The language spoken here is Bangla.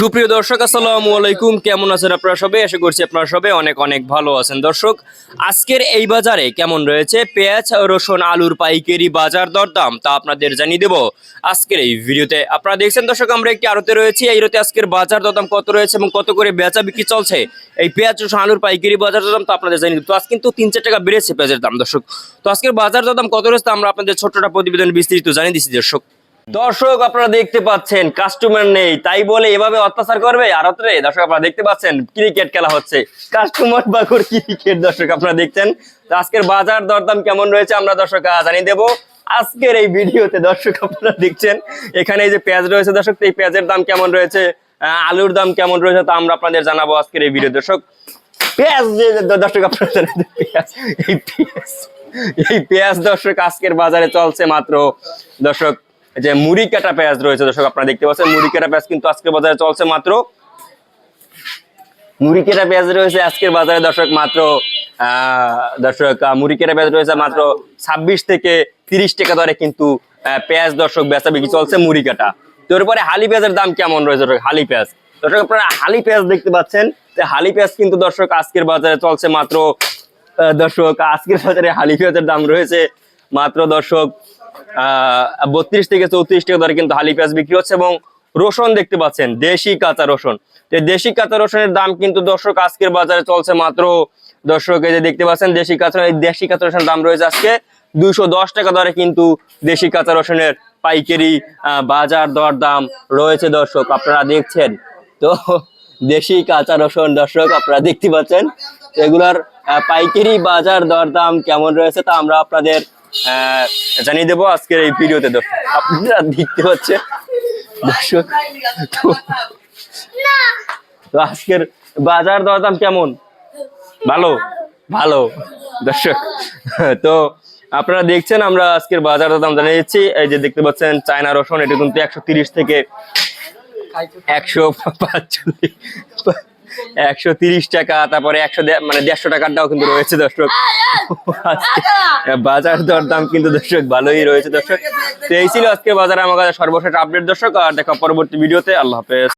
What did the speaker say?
সুপ্রিয় দর্শক, আসসালামু আলাইকুম। কেমন আছেন আপনারা সবাই? আশা করছি আপনারা সবাই অনেক অনেক ভালো আছেন। দর্শক, আজকের এই বাজারে কেমন রয়েছে? পেঁয়াজ, রসুন, আলুর পাইকারি বাজার দরদাম তা আপনাদের জানিয়ে দেব আজকের এই ভিডিওতে। আপনারা দেখছেন দর্শক, আমরা একটি আড়তে রয়েছি। এই আড়তে আজকের বাজার দরদাম কত রয়েছে এবং কত করে বেচা বিক্রি চলছে? এই পেঁয়াজ, রসুন, আলুর পাইকারি বাজার দরদাম তো আপনাদের জানিয়ে দেব। তো আজ কিন্তু তিন চার টাকা বেড়েছে পেঁয়াজের দাম, দর্শক। তো আজকের বাজার দরদাম কত রয়েছে আমরা আপনাদের ছোট্টটা প্রতিবেদন বিস্তারিত জানিয়ে দিচ্ছি, দর্শক। দর্শক, আপনারা দেখতে পাচ্ছেন কাস্টমার নেই। তাই বলে এভাবে অত্যাচার করবে? আরতরে দর্শক, আপনারা দেখতে পাচ্ছেন ক্রিকেট খেলা হচ্ছে। কাস্টমার বাকর ক্রিকেট দর্শক, আপনারা দেখছেন? তো আজকের বাজার দরদাম কেমন রয়েছে আমরা, দর্শক জানিয়ে দেবো। আজকের এই ভিডিওতে, দর্শক, আপনারা দেখছেন, এখানে এই যে পেঁয়াজ রয়েছে, দর্শক এই পেঁয়াজের দাম কেমন রয়েছে? আলুর দাম কেমন রয়েছে, তা আমরা আপনাদের জানাব আজকের এই ভিডিও, দর্শক। পেঁয়াজ যে দর্শক, আপনারা জানেন এই পেঁয়াজ এই পেঁয়াজ, দর্শক, আজকের বাজারে চলছে মাত্র, দর্শক যে মুড়ি কাটা পেঁয়াজ রয়েছে, দর্শক আপনারা দেখতে পাচ্ছেন, মুড়ি কাটা পেঁয়াজ কিন্তু আজকের বাজারে চলছে মাত্র। মুড়ি কেটা পেঁয়াজ রয়েছে আজকের বাজারে, দর্শক মাত্র দর্শক মুড়ি কেটা পেঁয়াজ রয়েছে মাত্র ছাব্বিশ থেকে তিরিশ টাকা দরে কিন্তু পেঁয়াজ দর্শক বেচা বিক্রি চলছে মুড়ি কাটা। তো এরপরে হালি পেঁয়াজের দাম কেমন রয়েছে, দর্শক? হালি পেঁয়াজ। দর্শক আপনারা হালি পেঁয়াজ দেখতে পাচ্ছেন হালি পেঁয়াজ কিন্তু দর্শক আজকের বাজারে চলছে মাত্র দর্শক আজকের বাজারে হালি পেঁয়াজের দাম রয়েছে মাত্র দর্শক বত্রিশ থেকে চৌত্রিশ টাকা দরে কিন্তু হালি পেঁয়াজ বিক্রি হচ্ছে এবং রসুন দেখতে পাচ্ছেন, দেশি কাঁচা রসুন। দেশি কাঁচা রসুনের দাম কিন্তু দর্শক আজকের বাজারে চলছে মাত্র, দর্শক এই যে দেখতে পাচ্ছেন দেশি কাঁচা দেশি কাঁচা রসুনের দাম রয়েছে আজকে দুইশো দশ টাকা দরে কিন্তু দেশি কাঁচা রসুনের পাইকারি বাজার দর দাম রয়েছে দর্শক, আপনারা দেখছেন। তো দেশি কাঁচা রসুন দর্শক, আপনারা দেখতে পাচ্ছেন, এগুলার পাইকারি বাজার দরদাম কেমন রয়েছে তা আমরা আপনাদের জানিয়ে দেবো আজকের এই ভিডিওতে। আপনারা দেখতে পাচ্ছেন দর্শক, তো- আজকের বাজার দরদাম কেমন? ভালো? ভালো, দর্শক। তো আপনারা দেখছেন, আমরা আজকের বাজার দরদাম জানিয়ে দিচ্ছি। এই যে দেখতে পাচ্ছেন, চায়না রসুন, এটা কিন্তু একশো থেকে একশো পাঁচচল্লিশ একশো তিরিশ টাকা, তারপরে একশো মানে দেড়শো টাকারটাও কিন্তু রয়েছে দর্শক। বাজার দরদাম কিন্তু দর্শক ভালোই রয়েছে দর্শক। তো এই ছিল আজকে বাজারে আমার কাছে সর্বশেষ আপডেট দর্শক, আর দেখা পরবর্তী ভিডিওতে। আল্লাহ হাফেজ।